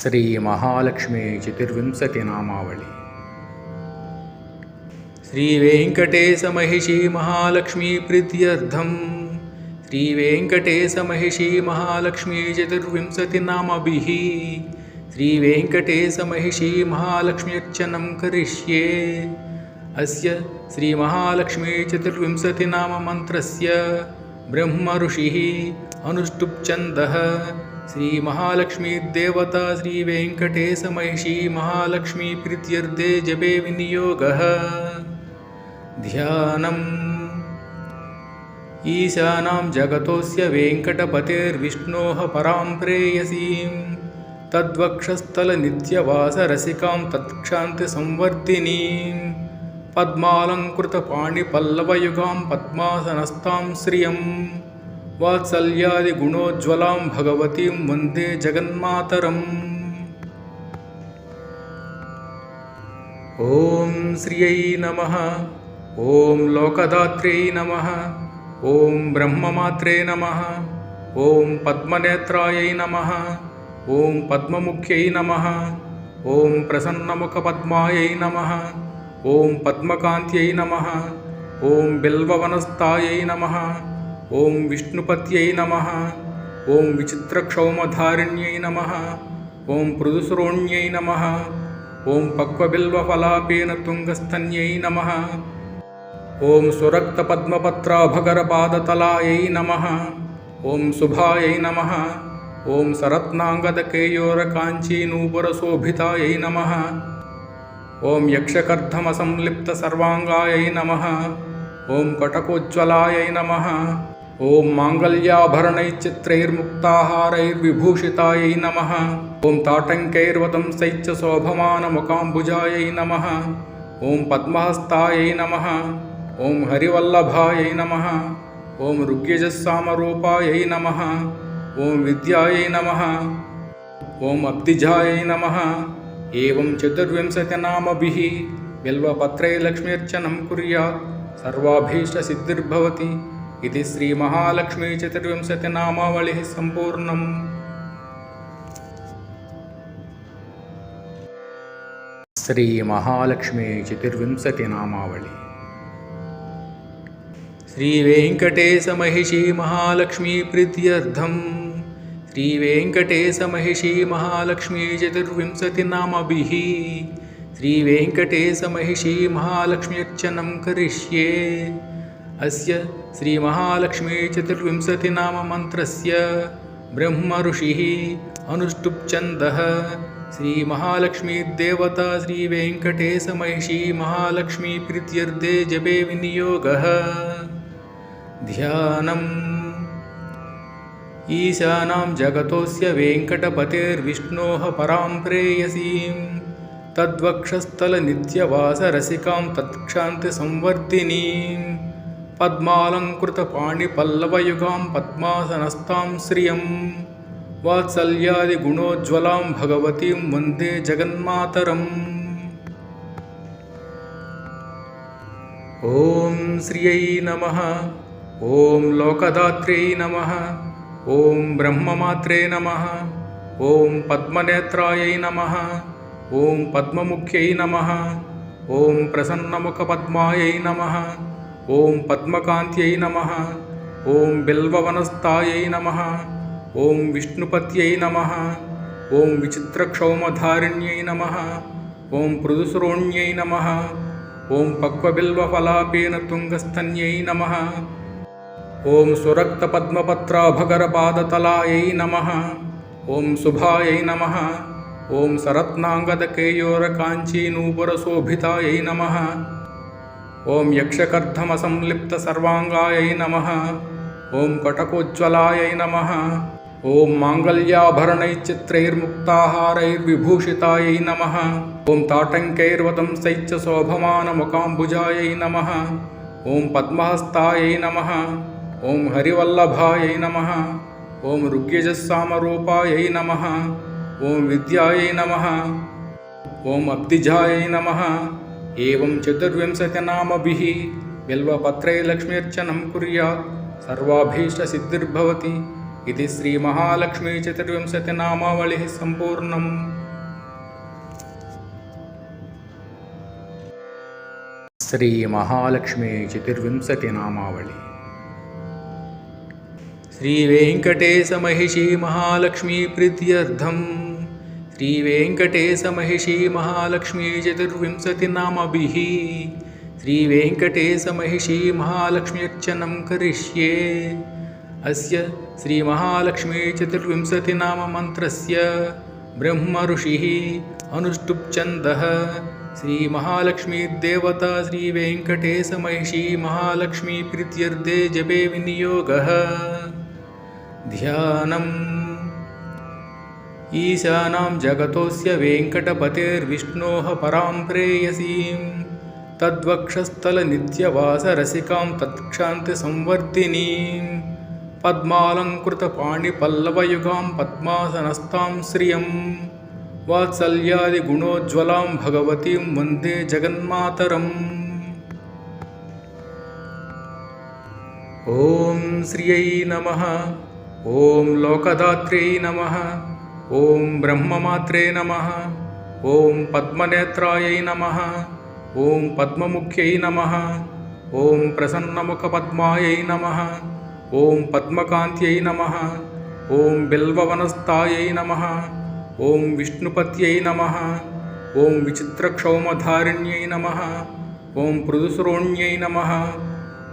श्रीमहालक्ष्मी चतुर्विंशतिनामावळि श्रीवेङ्कटेशमहिषी महालक्ष्मी प्रीत्यर्थं श्रीवेङ्कटेशमहिषी महालक्ष्मी चतुर्विंशतिनामभिः श्रीवेङ्कटेशमहिषी महालक्ष्म्यर्चनं करिष्ये. अस्य श्रीमहालक्ष्मी चतुर्विंशतिनाममन्त्रस्य ब्रह्मऋषिः अनुष्टुप्छन्दः श्रीमहालक्ष्मीदेवता श्रीवेङ्कटेशमहिषी महालक्ष्मी प्रीत्यर्थे जपे विनियोगः। ध्यानम्। ईशानां जगतोऽस्य वेङ्कटपतेर्विष्णोः परां प्रेयसीं तद्वक्षस्थलनित्यवासरसिकां तत्क्षान्तिसंवर्धिनीं पद्मालङ्कृतपाणिपल्लवयुगां पद्मासनस्तां श्रियं वात्सल्यादिगुणोज्ज्वलां भगवतीं वन्दे जगन्मातरम्। ॐ श्रियै नमः ॐ लोकदात्र्यै नमः ॐ ब्रह्ममात्रे नमः ॐ पद्मनेत्रायै नमः ॐ पद्ममुख्यै नमः ॐ प्रसन्नमुखपद्मायै नमः ॐ पद्मकान्त्यै नमः ॐ बिल्ववनस्थायै नमः ॐ विष्णुपत्यै नमः ॐ विचित्रक्षौमधारिण्यै नमः ॐ पृदुसुरोण्यै नमः ॐ पक्वबिल्वफलापेन तुङ्गस्तन्यै नमः ॐ सुरक्तपद्मपत्राभकरपादतलायै नमः ॐ शुभायै नमः ॐ सरत्नाङ्गदकेयोरकाञ्चीनूपुरशोभितायै नमः ॐ यक्षकर्धमसंलिप्तसर्वाङ्गायै नमः ॐ कटकोज्ज्वलायै नमः ॐ माङ्गल्याभरणैश्चित्रैर्मुक्ताहारैर्विभूषितायै नमः। ॐ ताटङ्कैर्वदंसैश्च शोभमानमुकाम्बुजायै नमः। ॐ पद्महस्तायै नमः। ॐ हरिवल्लभायै नमः। ॐ ऋग्यजस्सामरूपायै नमः। ॐ विद्यायै नमः। ॐ अब्धिजायै नमः। एवं चतुर्विंशतिनामभिः बिल्वपत्रै लक्ष्म्यर्चनं कुर्यात्। सर्वाभीष्टसिद्धिर्भवति इति श्रीमहालक्ष्मी चतुर्विंशतिनामावलिः सम्पूर्णम् श्रीमहालक्ष्मी चतुर्विंशतिनामावळि श्रीवेङ्कटेशमहिषी महालक्ष्मी प्रीत्यर्थं श्रीवेङ्कटेशमहिषी महालक्ष्मी चतुर्विंशतिनामभिः श्रीवेङ्कटेशमहिषी महालक्ष्म्यर्चनं करिष्ये अस्य श्रीमहालक्ष्मी चतुर्विंशतिनाममन्त्रस्य ब्रह्मऋषिः अनुष्टुप्छन्दः। श्रीमहालक्ष्मीदेवता श्रीवेङ्कटेशमहिषी महालक्ष्मी प्रीत्यर्थे जपे विनियोगः। ध्यानम्। ईशानां जगतोऽस्य वेङ्कटपतेर्विष्णोः परां प्रेयसीं तद्वक्षस्थलनित्यवासरसिकां तत्क्षान्तिसंवर्धिनीं पद्मालङ्कृतपाणिपल्लवयुगां पद्मासनस्तां श्रियं वात्सल्यादिगुणोज्ज्वलां भगवतीं वन्दे जगन्मातरम्। ॐ श्रियै नमः ॐ लोकदात्र्यै नमः ॐ ब्रह्ममात्रे नमः ॐ पद्मनेत्रायै नमः ॐ पद्ममुख्यै नमः ॐ प्रसन्नमुखपद्मायै नमः ॐ पद्मकान्त्यै नमः ॐ बिल्ववनस्थायै नमः ॐ विष्णुपत्यै नमः ॐ विचित्रक्षौमधारिण्यै नमः ॐ पृदुसुरोण्यै नमः ॐ पक्वबिल्वफलापेन तुङ्गस्तन्यै नमः ॐ सुरक्तपद्मपत्राभकरपादतलायै नमः ॐ शुभायै नमः ॐ सरत्नाङ्गदकेयोरकाञ्चीनूपुरशोभितायै नमः ॐ यक्षकर्धमसंलिप्तसर्वाङ्गायै नमः ॐ कटकोज्ज्वलायै नमः ॐ माङ्गल्याभरणैश्चित्रैर्मुक्ताहारैर्विभूषितायै नमः ॐ ताटङ्कैर्वदंसैश्च शोभमानमुकाम्बुजायै नमः ॐ पद्महस्तायै नमः ॐ हरिवल्लभायै नमः ॐ ऋग्यजस्सामरूपायै नमः ॐ विद्यायै नमः ॐ अब्धिजायै नमः एवं चतुर्विंशतिनामभिः बिल्वपत्रै लक्ष्म्यर्चनं कुर्यात् सर्वाभीष्टसिद्धिर्भवति इति श्रीमहालक्ष्मीचतुर्विंशतिनामावलिः सम्पूर्णम् श्रीमहालक्ष्मी चतुर्विंशतिनामावळि श्रीवेङ्कटेशमहिषी महालक्ष्मी प्रीत्यर्थम् श्रीवेङ्कटेशमहिषी महालक्ष्मी चतुर्विंशतिनामभिः श्रीवेङ्कटेशमहिषी महालक्ष्म्यर्चनं करिष्ये। अस्य श्रीमहालक्ष्मी चतुर्विंशतिनाममन्त्रस्य ब्रह्मऋषिः अनुष्टुप्छन्दः श्रीमहालक्ष्मीदेवता श्रीवेङ्कटेशमहिषी महालक्ष्मी प्रीत्यर्थे जपे विनियोगः। ध्यानम् ईशानां जगतोऽस्य वेङ्कटपतेर्विष्णोः परां प्रेयसीं तद्वक्षस्थलनित्यवासरसिकां तत्क्षान्तिसंवर्धिनीं पद्मालङ्कृतपाणिपल्लवयुगां पद्मासनस्तां श्रियम्। वात्सल्यादिगुणोज्ज्वलां भगवतीं वन्दे जगन्मातरम्। ॐ श्रियै नमः। ॐ लोकदात्र्यै नमः ॐ ब्रह्ममात्रे नमः। ॐ पद्मनेत्रायै नमः। ॐ पद्ममुख्यै नमः। ॐ प्रसन्नमुखपद्मायै नमः। ॐ पद्मकान्त्यै नमः। ॐ बिल्ववनस्तायै नमः। ॐ विष्णुपत्यै नमः। ॐ विचित्रक्षौमधारिण्यै नमः। ॐ पृदुसुरोण्यै नमः।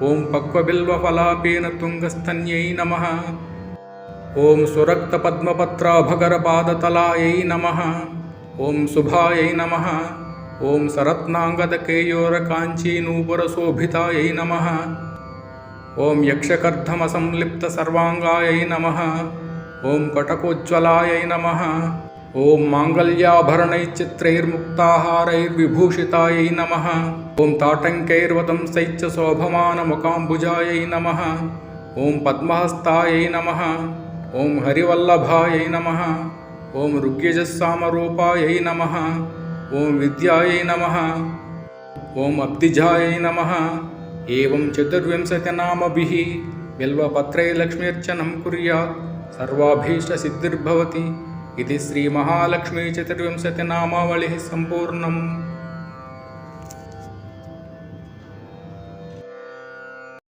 ॐ पक्वबिल्वफलापेन तुङ्गस्तन्यै नमः ॐ सुरक्तपद्मपत्राभकरपादतलायै नमः ॐ शुभायै नमः ॐ सरत्नाङ्गदकेयोरकाञ्चीनूपुरशोभितायै नमः ॐ यक्षकर्धमसंलिप्तसर्वाङ्गायै नमः ॐ कटकोज्ज्वलायै नमः ॐ माङ्गल्याभरणैश्चित्रैर्मुक्ताहारैर्विभूषितायै नमः ॐ ताटङ्कैर्वदंसैश्च शोभमानमुकाम्बुजायै नमः ॐ पद्महस्तायै नमः ॐ हरिवल्लभायै नमः ॐ ऋग्यजस्सामरूपायै नमः ॐ विद्यायै नमः ॐ अब्धिजायै नमः एवं चतुर्विंशतिनामभिः बिल्वपत्रे लक्ष्म्यर्चनं कुर्यात् सर्वाभीष्टसिद्धिर्भवति इति श्रीमहालक्ष्मीचतुर्विंशतिनामावलिः सम्पूर्णम्